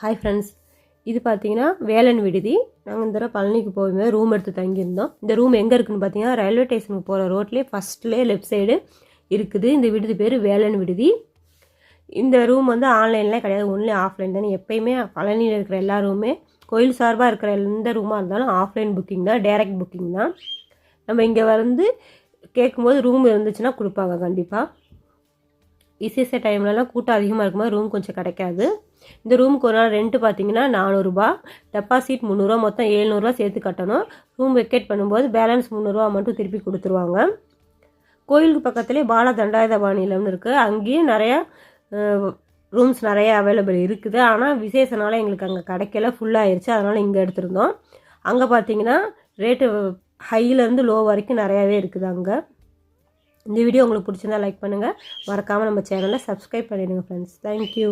Hi friends இது பார்த்தீங்கன்னா வேலன் விடுதி. நாங்கள் இந்த தடவை பழனிக்கு போகும்போது ரூம் எடுத்து தங்கியிருந்தோம். இந்த ரூம் எங்கே இருக்குன்னு பார்த்தீங்கன்னா ரயில்வே ஸ்டேஷனுக்கு போகிற ரோட்லேயே ஃபஸ்ட்லேயே லெஃப்ட் சைடு இருக்குது. இந்த விடுதி பேர் வேலன் விடுதி. இந்த ரூம் வந்து ஆன்லைன்லாம் கிடையாது. ஒன்லி ஆஃப்லைன் தானே. எப்பயுமே பழனியில் இருக்கிற எல்லா ரூமே கோயில் சார்பாக இருக்கிற எந்த ரூமாக இருந்தாலும் ஆஃப்லைன் புக்கிங் தான் டைரக்ட் புக்கிங் தான். நம்ம இங்கே வந்து கேட்கும்போது ரூம் இருந்துச்சுன்னா கொடுப்பாங்க கண்டிப்பாக விசேஷ டைம்லலாம் கூட்டம் அதிகமாக இருக்கும்போது ரூம் கொஞ்சம் கிடைக்காது. இந்த ரூமுக்கு ஒரு நாள் ரெண்ட்டு பார்த்தீங்கன்னா நானூறுரூபா டெபாசிட் முந்நூறுரூவா மொத்தம் ஏழ்நூறுரூவா சேர்த்து கட்டணும். ரூம் வெக்கேட் பண்ணும்போது பேலன்ஸ் முந்நூறுரூவா மட்டும் திருப்பி கொடுத்துருவாங்க. கோயிலுக்கு பக்கத்துலேயே பால தண்டாயுதபாணிலம்னு இருக்குது அங்கேயும் நிறையா ரூம்ஸ் நிறையா அவைலபிள் இருக்குது. ஆனால் விசேஷனால எங்களுக்கு அங்கே கிடைக்கல. ஃபுல்லாகிருச்சு அதனால் இங்கே எடுத்திருந்தோம். அங்கே பார்த்தீங்கன்னா ரேட்டு ஹையிலேருந்து லோ வரைக்கும் நிறையாவே இருக்குது அங்கே. இந்த வீடியோ உங்களுக்கு பிடிச்சிருந்தா லைக் பண்ணுங்கள் மறக்காமல் நம்ம சேனலை சப்ஸ்கிரைப் பண்ணிடுங்க ஃப்ரெண்ட்ஸ் தேங்க்யூ